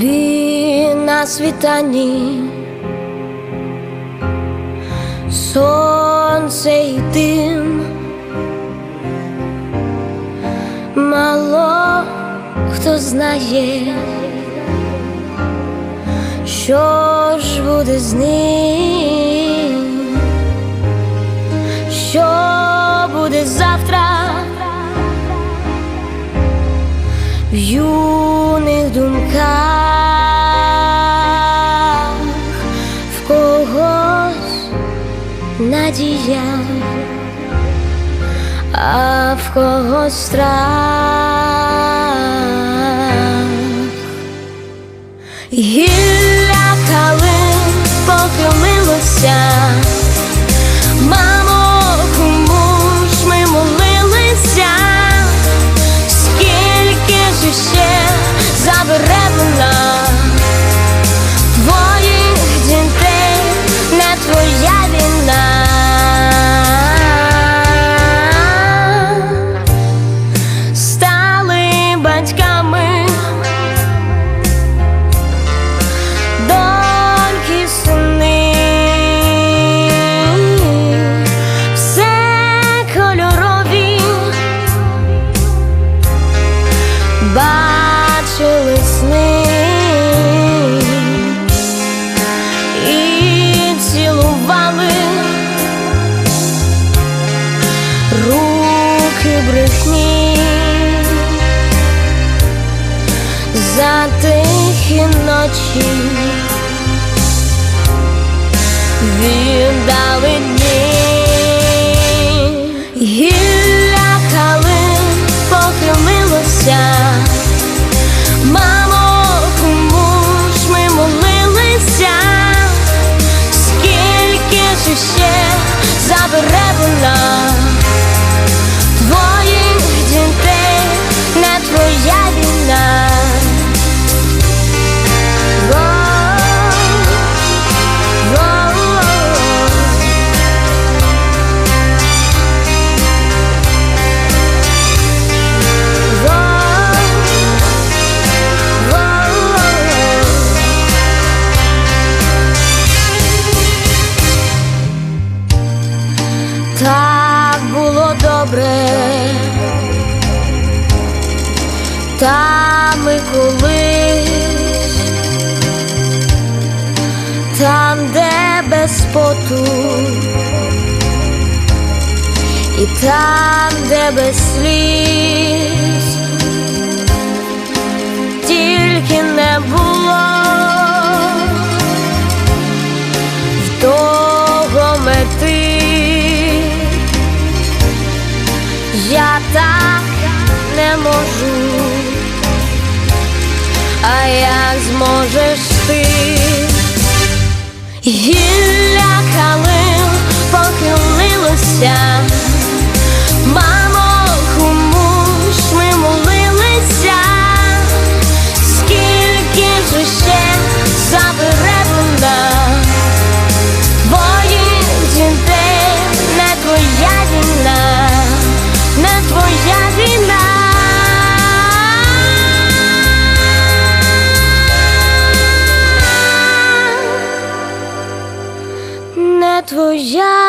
на світанні, сонце й дим, мало хто знає, що ж буде з ним, що буде завтра. в юних думках надія, а в когось страх. Гілля брехні за тихі ночі віддали дні гілля калин похилилося. Там і колись, там, де без поту, і там, де без сліз, тільки не було в того мети. Я так не можу, а як зможеш ти? Гілля калин похилилося, мамо, кому ж ми молилися, твоя.